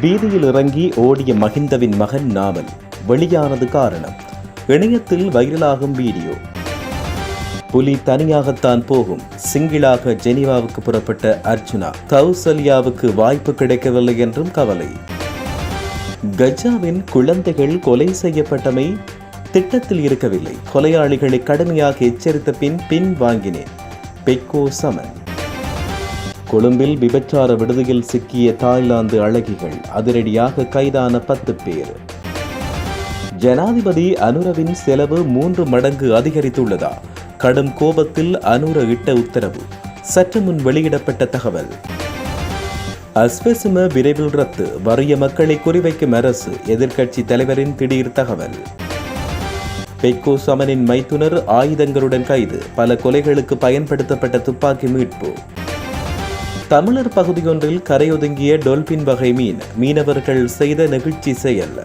வீதியில் இறங்கி ஓடிய மகிந்தவின் மகன் நாவல் வெளியானது காரணம். இணையத்தில் வைரலாகும் வீடியோ. புலி தனியாகத்தான் போகும். சிங்கிளாக ஜெனீவாவுக்கு புறப்பட்ட அர்ஜுனா கௌசல்யாவுக்கு வாய்ப்பு கிடைக்கவில்லை என்றும் கவலை. கஜாவின் குழந்தைகள் கொலை செய்யப்பட்டமை திட்டத்தில் இருக்கவில்லை. கொலையாளிகளை கடுமையாக எச்சரித்த பின் பின் வாங்கினேன். பெக்கோ சமன். கொழும்பில் விபச்சார விடுதியில் சிக்கிய தாய்லாந்து அழகிகள் அதிரடியாக கைதான பத்து பேர். ஜனாதிபதி அனுரவின் செலவு மூன்று மடங்கு அதிகரித்துள்ளதா? கடும் கோபத்தில் அனுர இட்ட உத்தரவு. சற்று முன் வெளியிடப்பட்ட தகவல். அஸ்வசிம விரைவில் ரத்து. வறிய மக்களை குறிவைக்கும் அரசு. எதிர்க்கட்சி தலைவரின் திடீர் தகவல். பெக்கோ சமனின் மைத்துனர் ஆயுதங்களுடன் கைது. பல கொலைகளுக்கு பயன்படுத்தப்பட்ட துப்பாக்கி மீட்பு. தமிழர் பகுதியொன்றில் கரையொதுங்கிய டொல்பின் வகை மீன் மீனவர்கள் செய்த நெகிழ்ச்சி செயல்.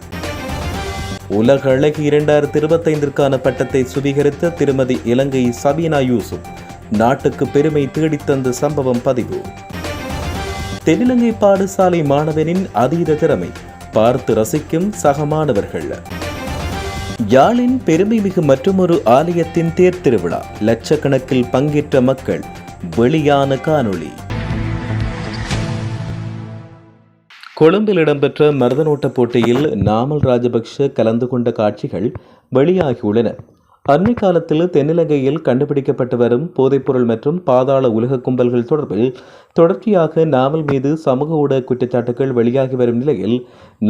உலக அழகி இரண்டாயிரத்தி இருபத்தைந்திற்கான பட்டத்தை சுவீகரித்த திருமதி இலங்கை சபீனா யூசுப் நாட்டுக்கு பெருமை தேடித்தந்த சம்பவம் பதிவு. தென்னிலங்கை பாடசாலை மாணவனின் அதீத திறமை பார்த்து ரசிக்கும் சக மாணவர்கள். யாழின் பெருமைமிகு மற்றொரு ஆலயத்தின் தேர் திருவிழா லட்சக்கணக்கில் பங்கேற்ற மக்கள் வெளியான காணொளி. கொழும்பில் இடம்பெற்ற மருதனோட்ட போட்டியில் நாமல் ராஜபக்ஷ கலந்து கொண்ட காட்சிகள் வெளியாகியுள்ளன. அண்மை காலத்தில் தென்னிலங்கையில் கண்டுபிடிக்கப்பட்டு வரும் போதைப்பொருள் மற்றும் பாதாள உலக கும்பல்கள் தொடர்பில் தொடர்ச்சியாக நாமல் மீது சமூக ஊடக குற்றச்சாட்டுகள் வெளியாகி வரும் நிலையில்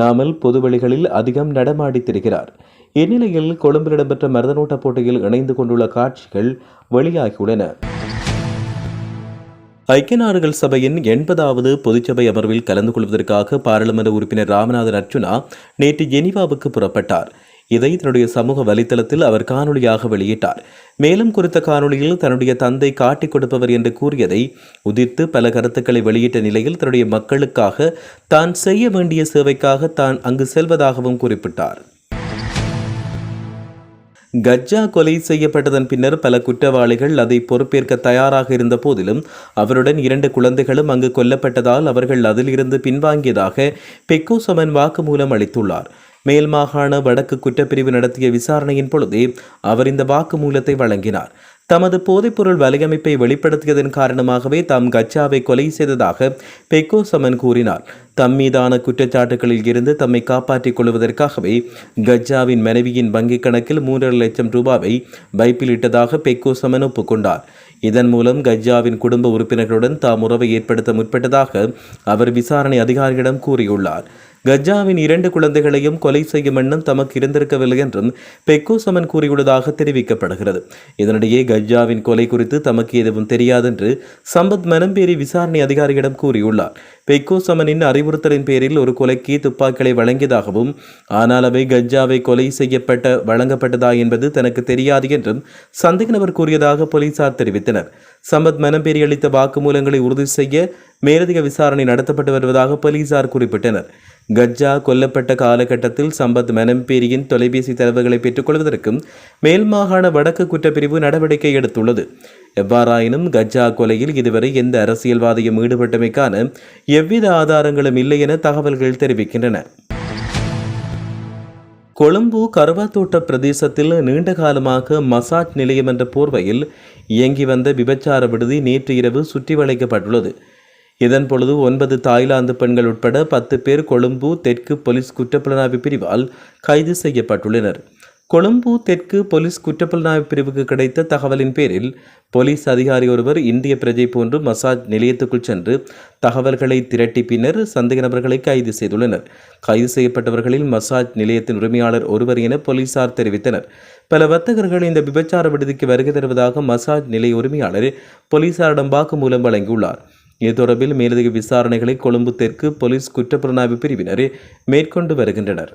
நாமல் பொதுவெளிகளில் அதிகம் நடமாடி திரிகிறார் இந்நிலையில் கொழும்பில் இடம்பெற்ற மருதனோட்ட போட்டியில் இணைந்து கொண்டுள்ள காட்சிகள் வெளியாகியுள்ளன. ஐக்கிய நாடுகள் சபையின் எண்பதாவது பொதுச்சபை அமர்வில் கலந்து கொள்வதற்காக பாராளுமன்ற உறுப்பினர் ராமநாதன் அர்ச்சுனா நேற்று ஜெனீவாவுக்கு புறப்பட்டார். இதை தன்னுடைய சமூக வலைத்தளத்தில் அவர் காணொளியாக வெளியிட்டார். மேலும் குறித்த காணொலியில் தன்னுடைய தந்தை காட்டிக் கொடுப்பவர் என்று கூறியதை உதிர்த்து பல கருத்துக்களை வெளியிட்ட நிலையில் தன்னுடைய மக்களுக்காக தான் செய்ய வேண்டிய சேவைக்காக தான் அங்கு செல்வதாகவும் குறிப்பிட்டார். கஜ்ஜா கொலை செய்யப்பட்டதன் பின்னர் பல குற்றவாளிகள் அதை பொறுப்பேற்க தயாராக இருந்த போதிலும் அவருடன் இரண்டு குழந்தைகளும் அங்கு கொல்லப்பட்டதால் அவர்கள் அதிலிருந்து பின்வாங்கியதாக பெக்கோ சமன் வாக்குமூலம் அளித்துள்ளார். மேல் மாகாண வடக்கு குற்றப்பிரிவு நடத்திய விசாரணையின் பொழுதே அவர் இந்த வாக்குமூலத்தை வழங்கினார். தமது போதைப்பொருள் வலையமைப்பை வெளிப்படுத்தியதன் காரணமாகவே தாம் கச்சாவை கொலை செய்ததாக பெக்கோ சமன் கூறினார். தம் மீதான குற்றச்சாட்டுகளில் இருந்து தம்மை காப்பாற்றிக் கொள்வதற்காகவே கஜாவின் மனைவியின் வங்கிக் கணக்கில் மூன்றரை லட்சம் ரூபாவை வைப்பிலிட்டதாக பெக்கோ சமன் ஒப்புக்கொண்டார் இதன் மூலம் கஜாவின் குடும்ப உறுப்பினர்களுடன் தாம் உறவை ஏற்படுத்த முற்பட்டதாக அவர் விசாரணை அதிகாரிகளிடம் கூறியுள்ளார். கஜாவின் இரண்டு குழந்தைகளையும் கொலை செய்யும் எண்ணம் தமக்கு இருந்திருக்கவில்லை என்றும் பெக்கோ சமன் கூறியுள்ளதாக தெரிவிக்கப்படுகிறது. இதனிடையே கஜாவின் கொலை குறித்து தமக்கு எதுவும் தெரியாதென்று சம்பத் மனம்பேரி விசாரணை அதிகாரியிடம் கூறியுள்ளார். பெக்கோ சமனின் அறிவுறுத்தலின் பேரில் ஒரு கொலைக்கு துப்பாக்கிகளை வழங்கியதாகவும் ஆனால் அவை கஜாவை கொலை செய்யப்பட்ட வழங்கப்பட்டதா என்பது தனக்கு தெரியாது என்றும் சந்தேக நபர் கூறியதாக போலீசார் தெரிவித்தனர். சம்பத் மனம்பேரி அளித்த வாக்குமூலங்களை உறுதி செய்ய மேலதிக விசாரணை நடத்தப்பட்டு வருவதாக போலீசார் குறிப்பிட்டனர். கஜ்ஜா கொல்லப்பட்ட காலகட்டத்தில் சம்பத் மனம்பேரியின் தொலைபேசி தரவுகளை பெற்றுக்கொள்வதற்கும் மேல் மாகாண வடக்கு குற்றப்பிரிவு நடவடிக்கை எடுத்துள்ளது. எவ்வாறாயினும் கஜ்ஜா கொலையில் இதுவரை எந்த அரசியல்வாதியும் ஈடுபட்டமைக்கான எவ்வித ஆதாரங்களும் இல்லை என தகவல்கள் தெரிவிக்கின்றன. கொழும்பு கருவாத்தோட்ட பிரதேசத்தில் நீண்ட காலமாக மசாஜ் நிலையம் என்ற போர்வையில் இயங்கி வந்த விபச்சார விடுதி நேற்று இரவு சுற்றி வளைக்கப்பட்டுள்ளது இதன் பொழுது ஒன்பது தாய்லாந்து பெண்கள் உட்பட பத்து பேர் கொழும்பு தெற்கு போலீஸ் குற்றப்புலனாய்வு பிரிவால் கைது செய்யப்பட்டுள்ளனர். கொழும்பு தெற்கு போலீஸ் குற்றப்புலனாய்வு பிரிவுக்கு கிடைத்த தகவலின் பேரில் போலீஸ் அதிகாரி ஒருவர் இந்திய பிரஜை போன்று மசாஜ் நிலையத்துக்குள் சென்று தகவல்களை திரட்டி பின்னர் சந்தேக நபர்களை கைது செய்துள்ளனர். கைது செய்யப்பட்டவர்களில் மசாஜ் நிலையத்தின் உரிமையாளர் ஒருவர் என போலீசார் தெரிவித்தனர். பல வர்த்தகர்கள் இந்த விபச்சார விடுதிக்கு வருகை தருவதாக மசாஜ் நிலைய உரிமையாளர் போலீசாரிடம் வாக்குமூலம் வழங்கியுள்ளார். இது தொடர்பில் மேலதிக விசாரணைகளை கொழும்பு தெற்கு போலீஸ் குற்றப்புலனாய்வு பிரிவினர் மேற்கொண்டு வருகின்றனர்.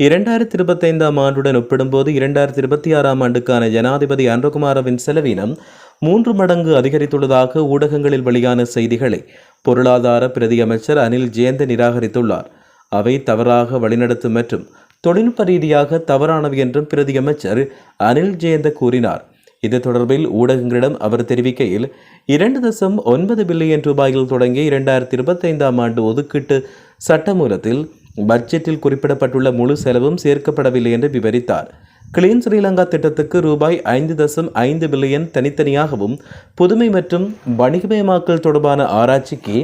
இரண்டாயிரத்தி இருபத்தைந்தாம் ஆண்டுடன் ஒப்பிடும்போது இரண்டாயிரத்தி இருபத்தி ஆறாம் ஆண்டுக்கான ஜனாதிபதி அன்றகுமாரவின் செலவினம் மூன்று மடங்கு அதிகரித்துள்ளதாக ஊடகங்களில் வெளியான செய்திகளை பொருளாதார பிரதி அமைச்சர் அனில் ஜெயந்த நிராகரித்துள்ளார். அவை தவறாக வழிநடத்தும் மற்றும் தொழில்நுட்ப ரீதியாக தவறானவை என்றும் பிரதி அமைச்சர் அனில் ஜெயந்த கூறினார். இது தொடர்பில் ஊடகங்களிடம் அவர் தெரிவிக்கையில் இரண்டு தசம் ஒன்பது பில்லியன் ரூபாயில் தொடங்கிய இரண்டாயிரத்தி இருபத்தைந்தாம் ஆண்டு ஒதுக்கீட்டு சட்டமூலத்தில் பட்ஜெட்டில் குறிப்பிடப்பட்டுள்ள முழு செலவும் சேர்க்கப்படவில்லை என்று விவரித்தார். கிளீன் ஸ்ரீலங்கா திட்டத்துக்கு ரூபாய் ஐந்து தசம் ஐந்து பில்லியன் தனித்தனியாகவும் புதுமை மற்றும் வணிகமயமாக்கல் தொடர்பான ஆராய்ச்சிக்கு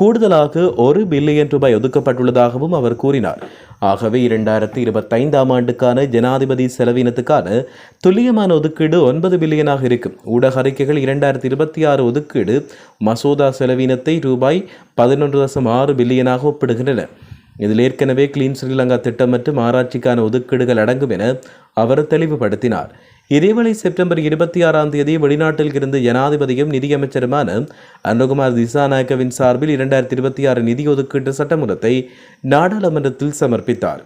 கூடுதலாக ஒரு பில்லியன் ரூபாய் ஒதுக்கப்பட்டுள்ளதாகவும் அவர் கூறினார். ஆகவே இரண்டாயிரத்தி இருபத்தைந்தாம் ஆண்டுக்கான ஜனாதிபதி செலவினத்துக்கான துல்லியமான ஒதுக்கீடு ஒன்பது பில்லியனாக இருக்கும். ஊடக அறிக்கைகள் இரண்டாயிரத்தி இருபத்தி ஆறு ஒதுக்கீடு மசோதா செலவினத்தை ரூபாய் பதினொன்று தசம் ஆறு பில்லியனாக ஒப்பிடுகின்றன. இதில் ஏற்கனவே கிளீன் ஸ்ரீலங்கா திட்டம் மற்றும் ஆராய்ச்சிக்கான ஒதுக்கீடுகள் அடங்கும் என அவர் தெளிவுபடுத்தினார். இதேவேளை செப்டம்பர் இருபத்தி ஆறாம் தேதி வெளிநாட்டில் இருந்து ஜனாதிபதியும் நிதியமைச்சருமான அனுகுமார் திசாநாயக்கவின் சார்பில் இரண்டாயிரத்தி இருபத்தி ஆறு நிதி ஒதுக்கீட்டு சட்டமூலத்தை நாடாளுமன்றத்தில் சமர்ப்பித்தார்.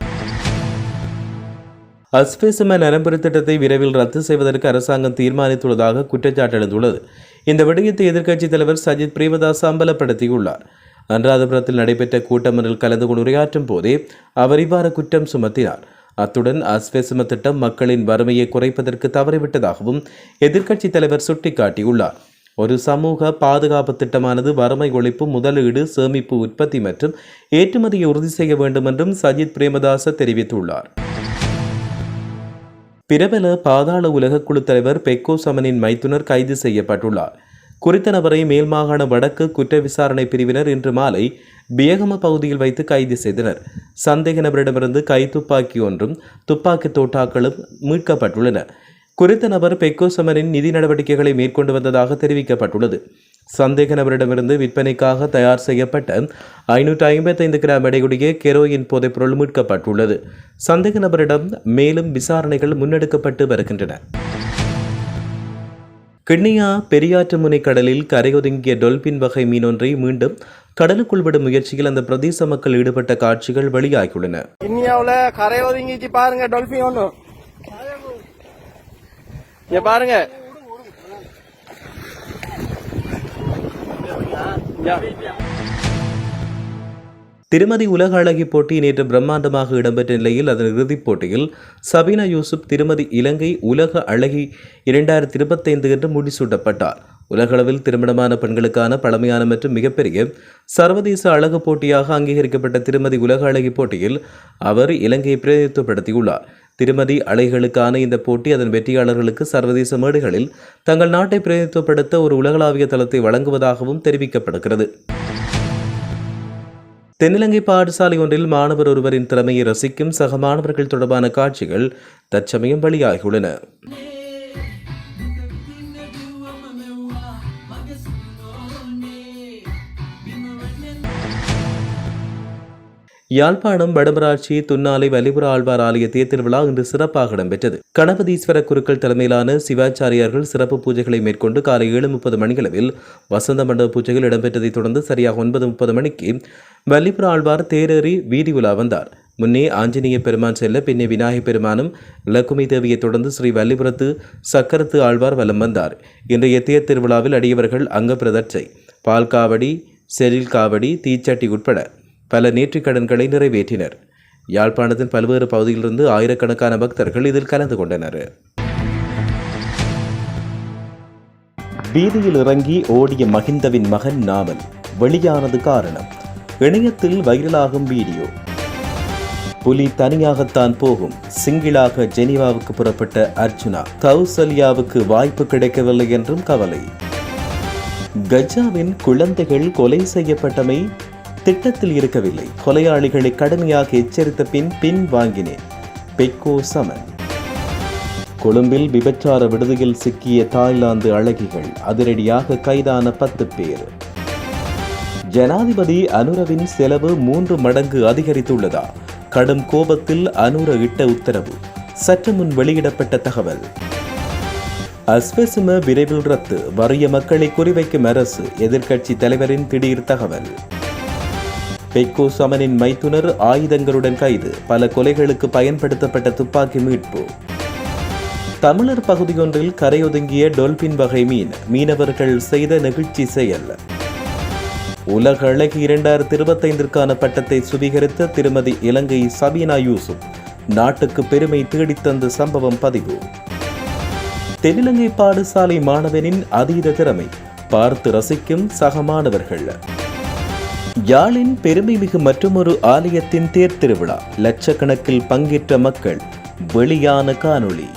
அஸ்பேசம நரம்புரி திட்டத்தை விரைவில் ரத்து செய்வதற்கு அரசாங்கம் தீர்மானித்துள்ளதாக குற்றச்சாட்டு எழுந்துள்ளது. இந்த விடயத்தை எதிர்க்கட்சித் தலைவர் சஜித் பிரேமதாஸ் அம்பலப்படுத்தியுள்ளார். அனுராதபுரத்தில் நடைபெற்ற கூட்டமொன்றில் கலந்து கொண்டு உரையாற்றும் போதே அவர் இவ்வாறு குற்றம் சுமத்தினார். அத்துடன் அஸ்வெசும திட்டம் மக்களின் வறுமையை குறைப்பதற்கு தவறிவிட்டதாகவும் எதிர்க்கட்சித் தலைவர் சுட்டிக்காட்டியுள்ளார். ஒரு சமூக பாதுகாப்பு திட்டமானது வறுமை ஒழிப்பு முதலீடு சேமிப்பு உற்பத்தி மற்றும் ஏற்றுமதியை உறுதி செய்ய வேண்டும் என்றும் சஜித் பிரேமதாச தெரிவித்துள்ளார். பிரபல பாதாள உலகக்குழு தலைவர் பெக்கோ சமனின் மைத்துனர் கைது செய்யப்பட்டுள்ளார். குறித்த நபரை மேல் மாகாண வடக்கு குற்ற விசாரணை பிரிவினர் இன்று மாலை பியகம பகுதியில் வைத்து கைது செய்தனர். சந்தேக நபரிடமிருந்து கைத்துப்பாக்கி ஒன்றும் துப்பாக்கி தோட்டாக்களும் மீட்கப்பட்டுள்ளன. குறித்த நபர் பெக்கோ சமரின் நிதி நடவடிக்கைகளை மேற்கொண்டு வந்ததாக தெரிவிக்கப்பட்டுள்ளது. சந்தேக நபரிடமிருந்து விற்பனைக்காக தயார் செய்யப்பட்ட ஐநூற்று ஐம்பத்தைந்து கிராம் எடையுடைய கெரோயின் போதைப்பொருள் மீட்கப்பட்டுள்ளது. சந்தேக நபரிடம் மேலும் விசாரணைகள் முன்னெடுக்கப்பட்டு வருகின்றன. கிண்ணியா பெரியாற்று முனை கடலில் கரையொதுங்கிய டொல்பின் வகை மீனொன்றை மீண்டும் கடலுக்குள் விடும் முயற்சியில் அந்த பிரதேச மக்கள் ஈடுபட்ட காட்சிகள் வெளியாகியுள்ளன. ஒதுங்கிச்சு பாருங்க டொல்பின் ஒண்ணு. இங்க பாருங்க. யா. திருமதி உலக அழகி போட்டி நேற்று பிரம்மாண்டமாக இடம்பெற்ற நிலையில் அதன் இறுதிப் போட்டியில் சபீனா யூசுப் திருமதி இலங்கை உலக அழகி இரண்டாயிரத்தி இருபத்தைந்து என்று முடிசூட்டப்பட்டார். உலகளவில் திருமணமான பெண்களுக்கான பழமையான மற்றும் மிகப்பெரிய சர்வதேச அழகு போட்டியாக அங்கீகரிக்கப்பட்ட திருமதி உலக அழகி போட்டியில் அவர் இலங்கையை பிரதிநிதித்துவப்படுத்தியுள்ளார். திருமதி அலைகளுக்கான இந்த போட்டி அதன் வெற்றியாளர்களுக்கு சர்வதேச மேடைகளில் தங்கள் நாட்டை பிரதிநிதித்துவப்படுத்த ஒரு உலகளாவிய தளத்தை வழங்குவதாகவும் தெரிவிக்கப்படுகிறது. தென்னிலங்கை பாடசாலை ஒன்றில் மாணவர் ஒருவரின் திறமையை ரசிக்கும் சக மாணவர்கள் தொடர்பான காட்சிகள் தற்சமயம் வெளியாகியுள்ளன. யாழ்ப்பாணம் வடமராட்சி துன்னாலை வலிபுர ஆழ்வார் ஆலய தேர்திருவிழா இன்று சிறப்பாக இடம்பெற்றது. கணபதீஸ்வர குருக்கள் தலைமையிலான சிவாச்சாரியார்கள் சிறப்பு பூஜைகளை மேற்கொண்டு காலை ஏழு முப்பது மணியளவில் வசந்த மண்டப பூஜைகள் இடம்பெற்றதைத் தொடர்ந்து சரியாக ஒன்பது முப்பது மணிக்கு வல்லிபுர ஆழ்வார் தேரேறி வீதி உலா வந்தார். முன்னே ஆஞ்சநேய பெருமான் செல்ல பின்னே விநாயகப் பெருமானும் லக்குமி தேவியைத் தொடர்ந்து ஸ்ரீ வல்லிபுரத்து சக்கரத்து ஆழ்வார் வலம் வந்தார். இன்றைய தேர் திருவிழாவில் அடியவர்கள் அங்க பிரதட்சை பால் காவடி செரில் காவடி தீச்சட்டி உட்பட பல நேர்ற்றிக்கடன்களை நிறைவேற்றினர். யாழ்ப்பாணத்தின் பல்வேறு பகுதியிலிருந்து ஆயிரக்கணக்கான பக்தர்கள் இதில் கலந்து கொண்டனர். வீதியில் இறங்கி ஓடிய மகிந்தவின் மகன் நாவல் வெளியானது காரணம். இணையத்தில் வைரலாகும் வீடியோ. புலி தனியாகத்தான் போகும். சிங்கிளாக ஜெனீவாவுக்கு புறப்பட்ட அர்ஜுனா கௌசல்யாவுக்கு வாய்ப்பு கிடைக்கவில்லை என்றும் கவலை. கஜாவின் குழந்தைகள் கொலை செய்யப்பட்டமை திட்டத்தில் இருக்கவில்லை. கொலையாளிகளை கடுமையாக எச்சரித்த பின் பின் வாங்கினேன். பெக்கோ சமன். கொழும்பில் விபச்சார விடுதியில் சிக்கிய தாய்லாந்து அழகிகள் அதிரடியாக கைதான பத்து பேர். ஜனாதிபதி அனுரவின் செலவு மூன்று மடங்கு அதிகரித்துள்ளதா? கடும் கோபத்தில் அனுர இட்ட உத்தரவு. சற்று முன் வெளியிடப்பட்ட தகவல். அஸ்பெசும விரைவில் ரத்து. வறிய மக்களை குறிவைக்கும் அரசு. எதிர்க்கட்சி தலைவரின் திடீர் தகவல். பெக்கோ சமனின் மைத்துனர் ஆயுதங்களுடன் கைது. பல கொலைகளுக்கு பயன்படுத்தப்பட்ட துப்பாக்கி மீட்பு. தமிழர் பகுதியொன்றில் கரையொதுங்கிய டொல்பின் வகை மீன். மீனவர்கள் செய்த நெகிழ்ச்சி செயல். உலக அழகி இரண்டாயிரத்தி இருபத்தைந்திற்கான பட்டத்தை சுவீகரித்த திருமதி இலங்கை சபீனா யூசுப் நாட்டுக்கு பெருமை தேடித்தந்த சம்பவம் பதிவு. தென்னிலங்கை பாடசாலை மாணவனின் அதீத திறமை பார்த்து ரசிக்கும் சக மாணவர்கள். யாழின் பெருமைமிகு மற்றொரு ஆலயத்தின் தேர் திருவிழா லட்சக்கணக்கில் பங்கேற்ற மக்கள் வெளியான காணொளி.